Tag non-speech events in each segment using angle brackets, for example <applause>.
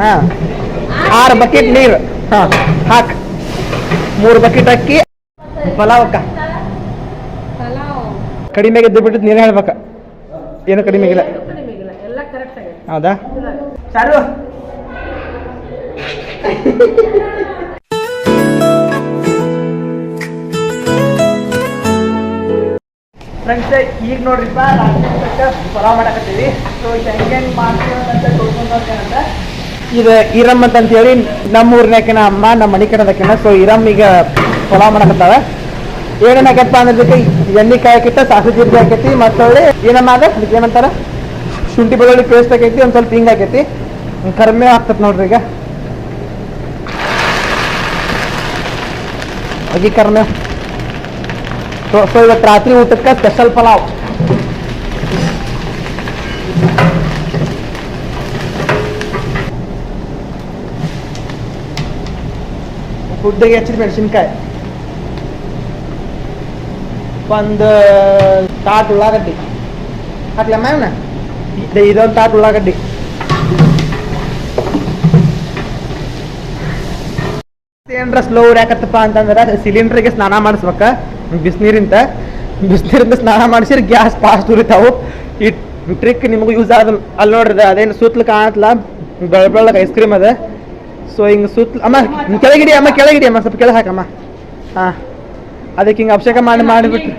ಹಾ. ಆರು ಬಕೆಟ್ ನೀರು. ಹಾಂ ಹಾಕ್. ಮೂರು ಬಕೆಟ್ ಅಕ್ಕಿ ಪಲಾವ್ ಅಕ್ಕ ಕಡಿಮೆ ಗೆದ್ದು ಬಿಟ್ಟು ನೀನು ಹೇಳ್ಬೇಕ. ಏನು ಕಡಿಮೆ ಇಲ್ಲ ಹೌದಾ? ಚಾರು <laughs> ಫ್ರೆಂಡ್ಸ್ ಈಗ ನೋಡ್ರಿಪ್ಪ ಪಲಾವ್ ಮಾಡಕತ್ತೀವಿ. ಸೊ ಇದು ಹೆಂಗೆ ಹೆಂಗೆ ಮಾಡ್ತೀವಿ ಅಂತ ಇದು ಇರಮ್ ಅಂತ ಹೇಳಿ ನಮ್ಮ ಊರಿನಾಕಿನ ಅಮ್ಮ, ನಮ್ಮ ಮನೆ ಕಡೆದಕ್ಕಿನ ಸೊ ಇರಮ್ ಈಗ ಪಲಾವ್ ಮಾಡಕತ್ತಾವ ಏನೇನಾಗತ್ತ ಅನ್ನೋದಕ್ಕೆ ಎಣ್ಣೆ ಕಾಯಕಿತ್ತ ಸಾಸು ಜೀರಿಗೆ ಹಾಕೈತಿ, ಮತ್ತೊಳ್ಳಿ ಏನಮ್ಮ ಅದ? ಅದಕ್ಕೆ ಏನಂತಾರ? ಶುಂಠಿ ಬೆಳ್ಳುಳ್ಳಿ ಪೇಸ್ಟ್ ಹಾಕೈತಿ, ಒಂದು ಸ್ವಲ್ಪ ಹಿಂಗೆ ಹಾಕೈತಿ. ಕರ್ಮೆ ಆಗ್ತದೆ ನೋಡ್ರಿ ಈಗ. ಅಗಿ ಕರ್ಮೆ. ಸೊ ಇವತ್ತು ರಾತ್ರಿ ಊಟಕ್ಕೆ ಸ್ಪೆಷಲ್ ಪಲಾವ್. ಉದ್ದಗೆ ಹೆಚ್ಚಿದ ಮೆಣಸಿನ್ಕಾಯಿ. ಒಂದು, ತಾಟ್ ಉಳ್ಳಾಗಡ್ಡಿ. ಹಾಕ್ಲಮ್ಮ ಇವನ್ನ ಇದು, ಇದೊಂದು ತಾಟ್ ಉಳ್ಳಾಗಡ್ಡಿ. ಏನ್ರ ಸ್ಲೋ ಯಾಕತ್ತಪ್ಪ ಅಂತಂದ್ರೆ ಸಿಲಿಂಡ್ರಿಗೆ ಸ್ನಾನ ಮಾಡಿಸ್ಬೇಕ. ಬಿಸಿನೀರಿಂತ ಬಿಸಿನೀರಿಂದ ಸ್ನಾನ ಮಾಡಿಸಿದ್ರೆ ಗ್ಯಾಸ್ ಫಾಸ್ಟ್ ಉರಿತಾವು. ಈ ಟ್ರಿಕ್ ನಿಮಗೂ ಯೂಸ್ ಆದ ಅಲ್ಲಿ ನೋಡ್ರಿ ಅದೇನು ಸುತ್ತಲು ಕಾಣತ್ಲ ಬೆಳ ಬೆಳ್ಳಗೆ ಐಸ್ ಕ್ರೀಮ್ ಅದ. ಸೊ ಹಿಂಗೆ ಸುತ್ತಲು ಅಮ್ಮ ಕೆಳಗಿಡಿ ಅಮ್ಮ ಕೆಳಗಿಡಿ ಅಮ್ಮ ಸ್ವಲ್ಪ ಕೆಳಗೆ ಹಾಕಮ್ಮ. ಹಾಂ. ಅದಕ್ಕೆ ಹಿಂಗೆ ಅಭಿಷೇಕ ಮಾಡಿ ಮಾಡಿಬಿಟ್ಟು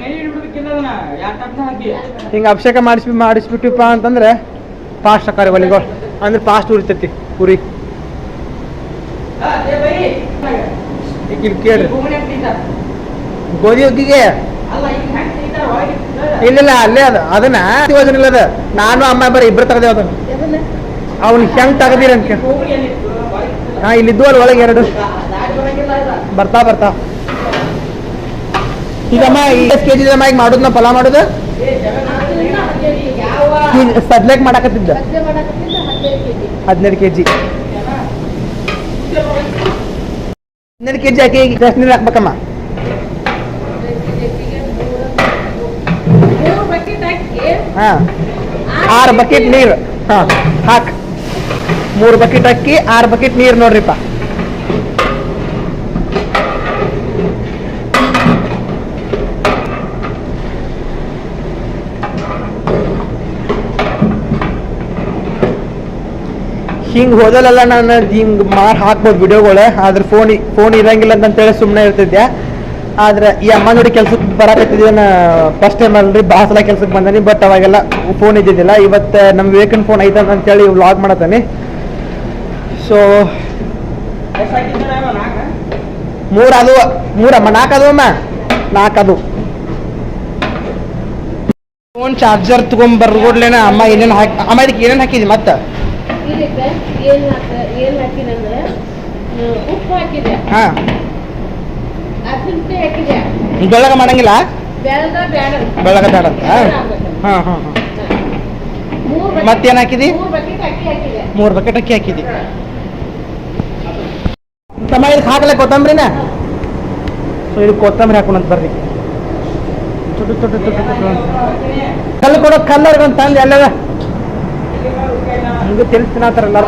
ಹಿಂಗೆ ಅಭಿಷೇಕ ಮಾಡಿಸ್ಬಿ ಮಾಡಿಸ್ಬಿಟ್ಟಿಪ್ಪ ಅಂತಂದ್ರೆ ಫಾಸ್ಟ್ ಹಾಕಾರಿ ಒಲಿಗಳು ಅಂದ್ರೆ ಫಾಸ್ಟ್ ಉರಿತೈತಿ ಉರಿ. ಇಲ್ಲಿ ಕೇಳ್ರಿ ಗೋಧಿ ಹುಗ್ಗಿಗೆ ಇಲ್ಲ ಅಲ್ಲೇ ಅದ. ಅದನ್ನ ಯೋಜನೆ ಅದ. ನಾನು ಅಮ್ಮ ಬರ ಇಬ್ರು ತಗದೇವ ಅದನ್ನ. ಅವ್ನ ಹೆಂಗ್ ತಗದಿರ ಅಂತ ಹಾ ಇಲ್ಲಿದ್ದು ಅಲ್ಲಿ ಒಳಗೆ ಎರಡು. ಬರ್ತಾ ಬರ್ತಾ. ಈಗಮ್ಮ ಎಷ್ಟು ಕೆ ಜಿ ಅಮ್ಮ ಈಗ ಮಾಡುದ್? ನಾ ಫಲ ಮಾಡುದು ಈಗ ಸದ್ಲಕ್ ಮಾಡಾಕತ್ತಿದ್ದ? ಮಧ್ಯ ಮಾಡಕತ್ತಿದ್ದ ಹದಿನೈದು ಕೆ ಜಿ ಹದಿನೈದು ಕೆ ಜಿ ಹದಿನೈದು ಕೆ ಜಿ ಹಾಕಿ ಈಗ ನೀರು ಹಾಕ್ಬೇಕಮ್ಮ ಮೂರು ಬಕೆಟ್ ಹಾಕಿ ಹಾ. ಆರು ಬಕೆಟ್ ನೀರು. ಹಾ, ಹಾಕ್. ಮೂರು ಬಕೆಟ್ ಅಕ್ಕಿ, ಆರು ಬಕೆಟ್ ನೀರು ನೋಡ್ರಿಪ್ಪ. ಹಿಂಗ್ ಹೋದಲ್ಲ ನಾನು ಹಿಂಗ್ ಮಾಡಿ ಹಾಕ್ಬೋದು ವಿಡಿಯೋಗಳು, ಆದ್ರೆ ಫೋನ್ ಫೋನ್ ಇರಂಗಿಲ್ಲ ಅಂತೇಳಿ ಸುಮ್ಮನೆ ಇರ್ತಿದ್ದೆ ಆದ್ರೆ ಈ ಅಮ್ಮ ನೋಡಿ ಕೆಲ್ಸಕ್ಕೆ ಬರಾಕತ್ತಿದ್ದೇನೆ ಫಸ್ಟ್ ಟೈಮ್ ಅಲ್ರಿ ಭಾಳ ಸಲ ಕೆಲ್ಸಕ್ಕೆ ಬಂದನಿ ಬಟ್ ಅವಾಗೆಲ್ಲ ಫೋನ್ ಇದ್ದಿದ್ದಿಲ್ಲ. ಇವತ್ತು ನಮ್ಮ ವೇಕನ್ ಫೋನ್ ಐತ ಅಂತೇಳಿ ವ್ಲಾಗ್ ಮಾಡತ್ತಾನೆ ಸೊ ಮೂರ್ ಅದು ಮೂರಮ್ಮ ನಾಲ್ಕು ಅದು ಅಮ್ಮ? ನಾಲ್ಕು ಅದು. ಫೋನ್ ಚಾರ್ಜರ್ ತಗೊಂಡ್ಬರ್ಗೋಡ್ಲೇನ ಅಮ್ಮ ಏನೇನು ಹಾಕಿ ಅಮ್ಮ ಇದಕ್ಕೆ ಏನೇನು ಹಾಕಿದಿ ಮತ್ತೆ? ಹಾಂ. ಬೆಳಗ್ಗೆ ಮಾಡಂಗಿಲ್ಲ? ಬೆಳಗ ಬೇಡ. ಅಂತ? ಹಾಂ ಹಾಂ ಮತ್ತೇನ್ ಹಾಕಿದಿ? ಮೂರು ಬಕೆಟ್ ಅಕ್ಕಿ ಹಾಕಿದೆ. ತಮ್ಮ ಇದಕ್ಕೆ ಹಾಕಲ್ಲ ಕೊತ್ತಂಬರಿನ? ಸೊ ಇದು ಕೊತ್ತಂಬರಿ ಅಂತ ಬರ್ರಿ. ತುಟ್ಟು ತುಟ್ಟು ತುಟ್ಟು ತುಟ್ಟು ಕಲ್ಲು ಕೊಡೋ ಕಲ್ಲರ್ಗಂತ ತಂದು ಎಲ್ಲದ ಹಂಗೆ ತಿಳಿಸ್ತಿನಾತಾರ ಎಲ್ಲರೂ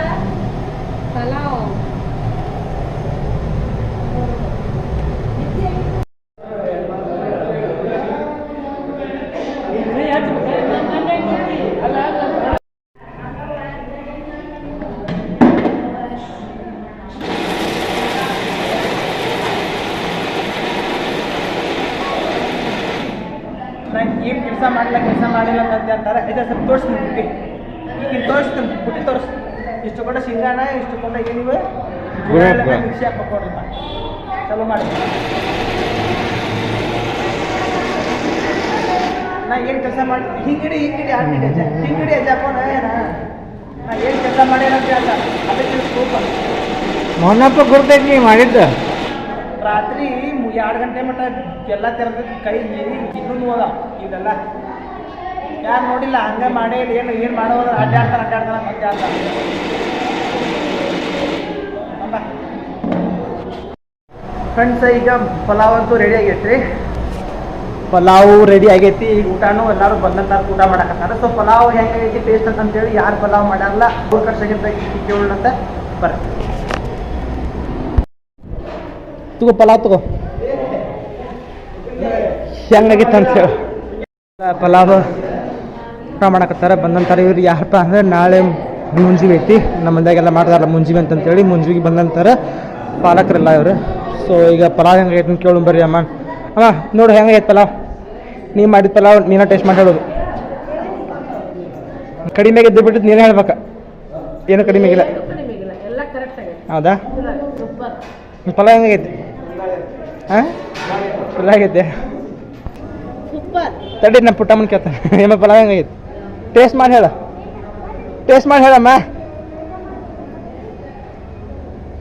ಏನು ಕೆಲಸ ಮಾಡಿಲ್ಲ ಕೆಲಸ ಮಾಡಿಲ್ಲ ಅಂತ ಅಂತಾರೆ. ಇದೇ ಸ್ವಲ್ಪ ತೋರಿಸ್ತೀನಿ ಬುಟ್ಟಿ. ಈಗ ತೋರಿಸ್ತೀನಿ ಬುಟ್ಟಿ ತೋರಿಸ್ ಇಷ್ಟು ಕೊಟ್ಟ ಸಿಂಗಾಣ ಇಷ್ಟು ಕೊಟ್ಟ ಏನಿವೆ. ಮಿಕ್ಸಿ ಹಾಕೋಡ್ರಪ್ಪ ಚಲೋ ಮಾಡಿ. ನಾ ಏನು ಕೆಲಸ ಮಾಡಿ ಹಿಂಗಿಡಿ ಹಿಂಗಿಡಿ ಹಾಕಿಡಿ ಅಜ್ಜ ಹಿಂಗಿಡಿ ಅಜ್ಜ ಹಾಕೋಣ ನಾ ಏನು ಕೆಲಸ ಮಾಡ್ಯಾರ ಅಂತ ಅದಕ್ಕೆ ಸ್ಕೋಪ ಮೊನ್ನಪ್ಪ ಗುರ್ತೈತಿ ಮಾಡಿದ್ದ? ರಾತ್ರಿ ಎರಡು ಗಂಟೆ ಮಟ್ಟ ಎಲ್ಲ ತೆರೆದ ಕೈ ನೀರಿ ಇನ್ನೊಂದು ಹೋದ ಇದೆಲ್ಲ ಯಾರು ನೋಡಿಲ್ಲ, ಹಂಗೆ ಮಾಡೇ ಏನು ಏನು ಮಾಡೋದು? ಅಡ್ಡಾಡ್ತಾರೆ ಅಡ್ಡಾಡ್ತಾರೆ ಮತ್ತೆ ಅಂತ ಫ್ರೆಂಡ್ಸ್ ಈಗ ಪಲಾವ್ ಅಂತೂ ರೆಡಿ ಆಗೈತ್ರಿ. ಪಲಾವ್ ರೆಡಿ ಆಗೈತಿ. ಈಗ ಊಟನೂ ಎಲ್ಲರೂ ಬಂದಂತ ಊಟ ಮಾಡಕತ್ತಾರ. ಸೊ ಪಲಾವ್ ಹೆಂಗೈತಿ ಟೇಸ್ಟ್ ಅಂತ ಅಂತೇಳಿ ಯಾರು ಪಲಾವ್ ಮಾಡಲ್ಲ ಮೂರು ಕರ್ಸಾಗಿಂತ ಕೇಳೋಣಂತ ಬರ್ರಿ ತಗೋ ಪಲಾವ್ ತಗೋ. ಹೆಂಗಾಗಿತ್ತು ಅಂತ ಹೇಳಿ. ಪಲಾವ್ ಊಟ ಮಾಡಕತ್ತಾರ ಬಂದಂತಾರ ಇವ್ರು. ಯಾರಪ್ಪ ಅಂದ್ರೆ ನಾಳೆ ಮುಂಜಿಗೆ ಐತಿ. ನಮ್ಮ ಮಂದ್ಯಾಗೆಲ್ಲ ಮಾಡ್ತಾರಲ್ಲ ಮುಂಜಿಗೆ ಅಂತಂತೇಳಿ ಮುಂಜಿಗೆ ಬಂದಂತಾರ ಪಾಲಕರೆಲ್ಲ ಇವರು. ಸೊ ಈಗ ಪಲಾವ್ ಹೆಂಗಾಗೈತೆ ಅಂತ ಕೇಳು ಬರ್ರಿ ಅಮ್ಮ. ಅಮ್ಮ ನೋಡು ಹೆಂಗಾಗೈತೆ ಪಲಾವ್? ನೀ ಮಾಡಿದ ಪಲಾವ್ ನೀನ ಟೇಸ್ಟ್ ಮಾಡಿ ಹೇಳೋದು. ಕಡಿಮೆ ಇದ್ದು ಬಿಟ್ಟು ನೀನೇ ಹೇಳ್ಬೇಕ. ಏನು ಕಡಿಮೆ ಆಗಿಲ್ಲ? ಹೌದಾ? ಪಲಾವ್ ಹೆಂಗೈತಿ ಹಾಂ? ಸೂಪರ್ ತಡಿ ನಮ್ಮ ಪುಟ್ಟಮ್ಮನ ಕೇಳ್ತಾನೆ. <laughs> ಏಮ ಪಲಾವ್ ಹೆಂಗಾಗಿತ್ತು? ಟೇಸ್ಟ್ ಮಾಡಿ ಹೇಳ. ಟೇಸ್ಟ್ ಮಾಡಿ ಹೇಳಮ್ಮ.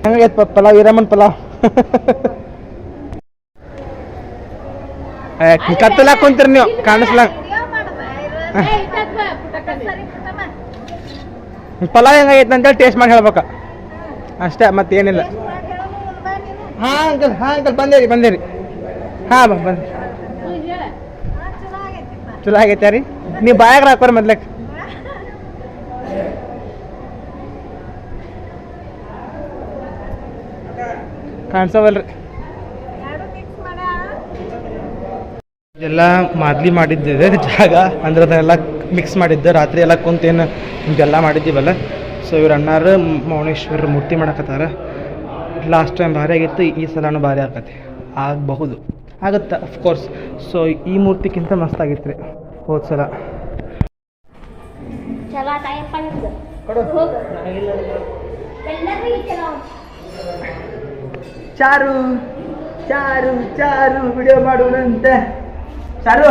ಹೆಂಗೈತ್ ಪ ಪಲಾವ್, ಈರಮ್ಮನ ಪಲಾವ್? <laughs> ಕತ್ತಲ ಕುಂತೀರಿ ನೀವು ಕಾಣಿಸ್ಲ ಪಲಾವ್ ಹೆಂಗಾಗೈತೆ ಅಂತೇಳಿ ಟೇಸ್ಟ್ ಮಾಡಿ ಹೇಳ್ಬೇಕ. ಅಷ್ಟೇ, ಮತ್ತೇನಿಲ್ಲ. ಹಾಂ, ಅಂಕಲ್ ಹಾಂ, ಅಂಕಲ್, ಬಂದೇರಿ ಬಂದೇರಿ. ಹಾಂ, ಬಾ ಬಂದೆ ಚಲೋ ಆಗೈತೆ ರೀ. ನೀವು ಬಾಯಾಗ ಹಾಕೋರಿ ಮೊದ್ಲಕ್ಕೆ ಕಾಣಿಸವಲ್ರಿ. ಎಲ್ಲ ಮಾದ್ಲಿ ಮಾಡಿದ್ದಿದೆ ಜಾಗ. ಅಂದ್ರೆ ಅದನ್ನೆಲ್ಲ ಮಿಕ್ಸ್ ಮಾಡಿದ್ದೆ. ರಾತ್ರಿ ಎಲ್ಲ ಕುಂತೇನು ಹಿಂಗೆಲ್ಲ ಮಾಡಿದ್ದೀವಲ್ಲ. ಸೊ ಇವ್ರು ಅಣ್ಣಾರು ಮೌನೇಶ್ವರ ಮೂರ್ತಿ ಮಾಡಕತ್ತಾರ. ಲಾಸ್ಟ್ ಟೈಮ್ ಭಾರಿ ಆಗಿತ್ತು ಈ ಸಲನೂ ಭಾರಿ ಆಗತ್ತೆ. ಆಗಬಹುದು. ಆಗುತ್ತೆ? ಅಫ್ಕೋರ್ಸ್ ಸೊ ಈ ಮೂರ್ತಿಗಿಂತ ಮಸ್ತಾಗಿತ್ತು ರೀ ಹೋದ ಸಲ. ಚಾರು ಚಾರು ಚಾರು ವಿಡಿಯೋ ಮಾಡುವಂತೆ ಚಾರು.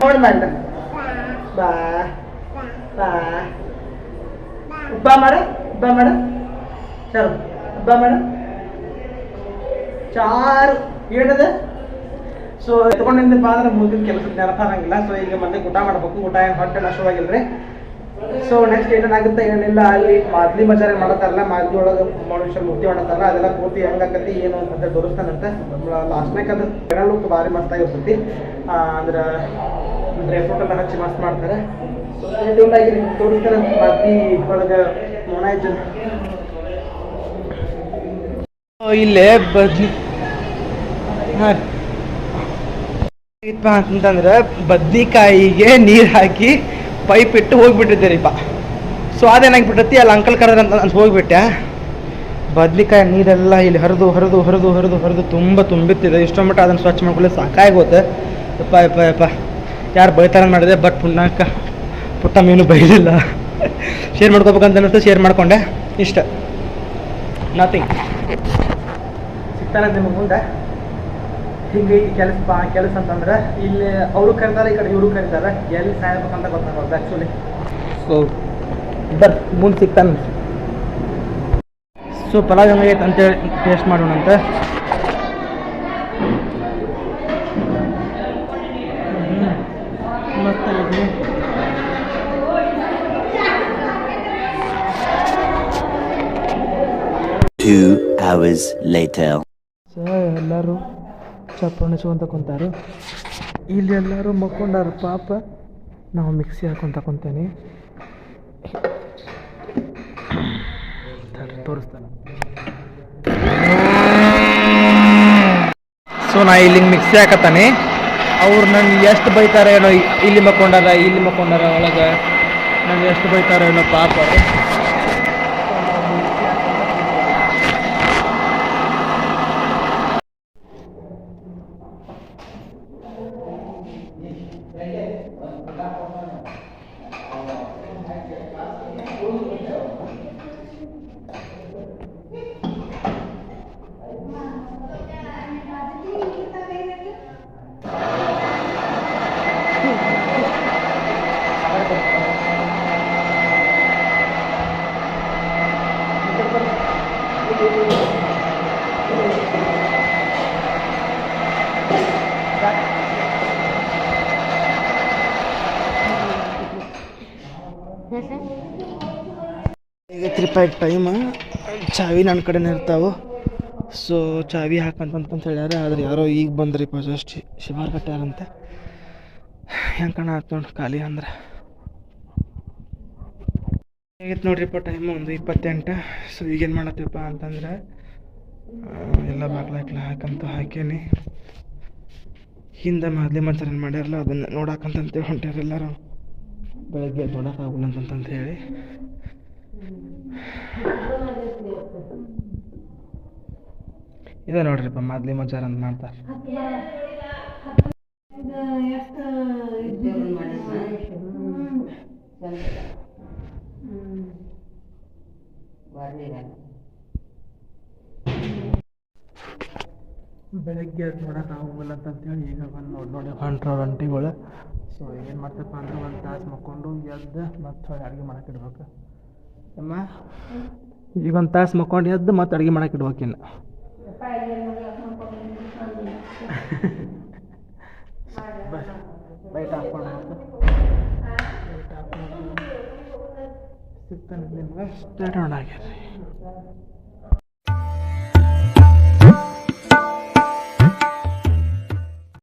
ನೋಡ್ರಿ ಬಾ ಬಾ ಬಾ ಮಾಡ ಬಾ ಮಾಡ ಚಾರು ಬಾ ಮಾಡ ಚಾರು. ಏನದ? ಸೊ ಎತ್ಕೊಂಡಿದ್ದಪ್ಪ ಅಂದ್ರೆ ಮುಂದಿನ ಕೆಲಸದ ನೆನಪ ಆಗಂಗಿಲ್ಲ. ಸೊ ಈಗ ಮತ್ತೆ ಊಟ ಮಾಡ್ಬೇಕು. ಊಟ ಏನು ಹೊಟ್ಟೆ ನಷ್ಟವಾಗಿಲ್ರಿ ಸೊ ನೆಕ್ಸ್ಟ್ ಏನೇನಾಗುತ್ತೆ ಏನಿಲ್ಲ ಅಲ್ಲಿ ಮಾದ್ಲಿ ಮಜಾರೆ ಮಾಡತ್ತಾರಲ್ಲ ಮಾದ್ಲಿ ಒಳಗೆ ಮನುಷ್ಯ ಮುಕ್ತಿ ಮಾಡತ್ತಾರಲ್ಲ ಅದೆಲ್ಲ ಪೂರ್ತಿ ಹೆಂಗಾಕತಿ ಏನು ಅಂತ ತೋರಿಸ್ತಾನಂತೆ ಲಾಸ್ಟ್ನೇ ಅದು ಕೆರ ಲುಕ್ ಭಾರಿ ಮಸ್ತಾಗಿ ಇರ್ತೈತಿ ಆ, ಅಂದ್ರೆ ಡ್ರೈ ಫ್ರೂಟ್ ಎಲ್ಲ ಹಚ್ಚಿ ಮಸ್ತ್ ಮಾಡ್ತಾರೆ. ತೋರಿಸ್ತಾರಂತೆ ಮಾದ್ಲಿ ಒಳಗೆ ಇಲ್ಲೇ ಬದ್ನಿ ಹಾಂ. ಅಂತಂದ್ರೆ ಬದ್ನಿಕಾಯಿಗೆ ನೀರು ಹಾಕಿ ಪೈಪ್ ಇಟ್ಟು ಹೋಗ್ಬಿಟ್ಟಿದ್ದೀರಿಪ್ಪ ಸೊ ಅದೇನಾಗ್ಬಿಟ್ಟತಿ ಅಲ್ಲಿ ಅಂಕಲ್ ಕರೆದ್ರೆ ಅಂತ ಅಂತ ಹೋಗ್ಬಿಟ್ಟೆ. ಬದ್ನಿಕಾಯಿ ನೀರೆಲ್ಲ ಇಲ್ಲಿ ಹರಿದು ಹರಿದು ಹರಿದು ಹರಿದು ಹರಿದು ತುಂಬ ತುಂಬಿತ್ತಿದೆ. ಇಷ್ಟೋ ಮಟ್ಟ ಅದನ್ನು ಸ್ವಚ್ಛ ಮಾಡ್ಕೊಳ್ಳಿ ಸಾಕಾಗೋತೆ ಯಪ್ಪ ಯಪ್ಪ ಯಪ್ಪ. ಯಾರು ಬೈತಾರ ಮಾಡಿದೆ? ಬಟ್ ಪುಣ್ಣಕ್ಕ ಪುಟ್ಟ ಮೀನು ಬೈಲಿಲ್ಲ. ಶೇರ್ ಮಾಡ್ಕೋಬೇಕಂತ ಅನ್ನಿಸ್ತು ಶೇರ್ ಮಾಡಿಕೊಂಡೆ. ಇಷ್ಟ. ನಥಿಂಗ್ ಸಿಗ್ತಾನೆ ನಿಮಗೆ ಮುಂದೆ. ಹಿಂಗೈತಿ ಕೆಲಸ ಬಾ ಕೆಲಸ ಅಂತಂದ್ರೆ ಇಲ್ಲಿ ಅವರು ಕರೀತಾರೆ ಈ ಕಡೆ ಇವರು ಕರೀತಾರೆ. ಎಲ್ಲಿ ಸಾಯ್ಬೇಕಂತ ಗೊತ್ತಾಗೋದು ಆ್ಯಕ್ಚುಲಿ ಸೊ ಬರ್ ಮುಂದೆ ಸಿಗ್ತಾನೆ. ಸೊ ಪಲಾವ್ ಹೆಂಗೈತೆ ಅಂತೇಳಿ ಟೇಸ್ಟ್ ಮಾಡೋಣಂತೆ ಮಸ್ತ್ ಆಗೈತಿ Two ಅವರ್ಸ್ ಲೇಟರ್ ಸೊ ಎಲ್ಲರೂ ಚಪ್ಪಣ್ಣೆ ಅಂತ ಕುಂತಾರು. ಇಲ್ಲಿ ಎಲ್ಲರೂ ಮಕ್ಕೊಂಡಾರ ಪಾಪ. ನಾವು ಮಿಕ್ಸಿ ಹಾಕೊಂತ ಕುಂತೇನೆ. ತೋರಿಸ್ತಾನೆ. ಸೊ ನಾ ಇಲ್ಲಿ ಮಿಕ್ಸಿ ಹಾಕತ್ತಾನೆ. ಅವ್ರು ನನ್ಗೆ ಎಷ್ಟು ಬೈತಾರೆ ಏನೋ ಇಲ್ಲಿ ಮಕ್ಕೊಂಡಾರ ಇಲ್ಲಿ ಮಕ್ಕೊಂಡಾರ ಒಳಗೆ. ನನ್ಗೆ ಎಷ್ಟು ಬೈತಾರೆ ಏನೋ ಪಾಪ ಈಗ ರೂಪಾಯಿ ಟೈಮ್ ಚಾವಿ ನನ್ನ ಕಡೆನೇ ಇರ್ತಾವೆ. ಸೊ ಚಾವಿ ಹಾಕಂತಂತ ಹೇಳ್ಯಾರ. ಆದ್ರೆ ಯಾರೋ ಈಗ ಬಂದ್ರಿಪ್ಪ ಜಸ್ಟ್ ಶಿವಾರ್ ಕಟ್ಟ್ಯಾರಂತೆ ಹೆಂಗೆ ಕಾಣ ನೋಡಿ ಖಾಲಿ ಅಂದ್ರೆ. ಹೇಗಿತ್ತು ನೋಡ್ರಿಪ್ಪ ಟೈಮ್ ಒಂದು ಇಪ್ಪತ್ತೆಂಟು. ಸೊ ಈಗೇನು ಮಾಡತ್ತೀವಪ್ಪ ಅಂತಂದ್ರೆ ಎಲ್ಲ ಎಲ್ಲ ಬಾಗ್ಲಾಕ್ಲ ಹಾಕಂತ ಹಾಕೇನಿ ಹಿಂದೆ ಮಾದ್ಲಿ ಏನು ಮಾಡ್ಯಾರಲ್ಲ, ಅದನ್ನು ನೋಡಕ್ಕಂತಂತೇಳಿ ಹೊಂಟ್ಯಾರ ಎಲ್ಲರೂ. ಬೆಳಗ್ಗೆ ದೊಡ್ಡಕ್ಕಾಗಲ್ಲ ಅಂತಂತ ಹೇಳಿ ಇದೆ ನೋಡ್ರಿಪ್ಪ ಮಾದ್ಲಿ ಮಜಾರ್ ಅಂತ ಮಾಡ್ತಾರೆ ಬೆಳಗ್ಗೆ ಅದು ನೋಡೋಕೆ ಆಗೋಲ್ಲ ಅಂತಂತೇಳಿ ಈಗ ಬಂದು ನೋಡಿ ನೋಡಿ ಹೊಂಟ್ರ ಅಂಟಿಗಳು ಸೊ ಏನು ಮಾಡ್ತಪ್ಪ ಅಂದ್ರೆ ಒಂದು ತಾಸು ಮಕ್ಕೊಂಡು ಎದ್ದು ಮತ್ತೆ ಅಡುಗೆ ಮಾಡಕ್ಕೆ ಇಡ್ಬೇಕು. ಅಮ್ಮ? ಈಗ ಒಂದು ತಾಸು ಮಕ್ಕೊಂಡು ಎದ್ದು ಮತ್ತೆ ಅಡುಗೆ ಮಾಡಕ್ಕೆ ಇಡ್ಬೇಕು ಇನ್ನು. ಲೈಟ್ ಆಫ್ ಮಾಡೋದು ಸಿಗ್ತಾನೆ ನಿಮ್ಗೆ? ಸ್ಟಾರ್ಟ್ ಆಗ್ಯಾರ